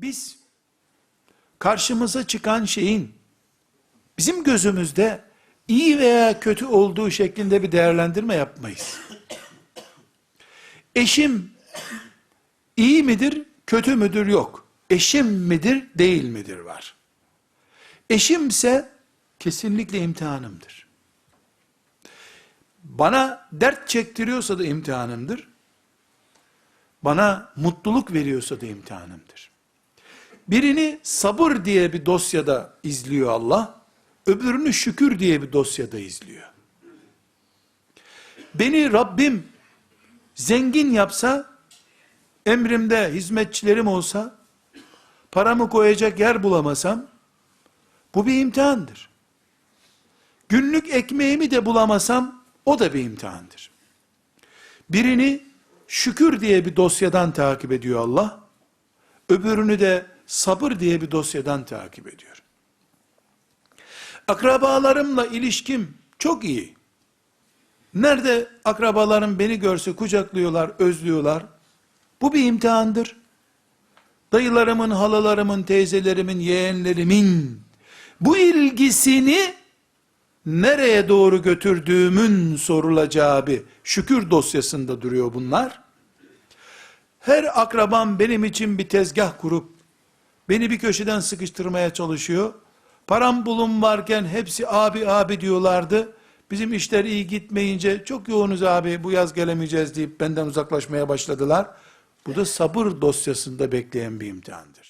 Biz karşımıza çıkan şeyin bizim gözümüzde iyi veya kötü olduğu şeklinde bir değerlendirme yapmayız. Eşim iyi midir, kötü müdür yok. Eşim midir, değil midir var. Eşimse kesinlikle imtihanımdır. Bana dert çektiriyorsa da imtihanımdır. Bana mutluluk veriyorsa da imtihanımdır. Birini sabır diye bir dosyada izliyor Allah, öbürünü şükür diye bir dosyada izliyor. Beni Rabbim zengin yapsa, emrimde hizmetçilerim olsa, paramı koyacak yer bulamasam, bu bir imtihandır. Günlük ekmeğimi de bulamasam, o da bir imtihandır. Birini şükür diye bir dosyadan takip ediyor Allah, öbürünü de sabır diye bir dosyadan takip ediyor. Akrabalarımla ilişkim çok iyi. Nerede akrabalarım beni görse kucaklıyorlar, özlüyorlar. Bu bir imtihandır. Dayılarımın, halalarımın, teyzelerimin, yeğenlerimin bu ilgisini nereye doğru götürdüğümün sorulacağı bir şükür dosyasında duruyor bunlar. Her akrabam benim için bir tezgah kurup beni bir köşeden sıkıştırmaya çalışıyor. Param bulun varken hepsi abi abi diyorlardı. Bizim işler iyi gitmeyince çok yoğunuz abi bu yaz gelemeyeceğiz deyip benden uzaklaşmaya başladılar. Bu da sabır dosyasında bekleyen bir imtihandır.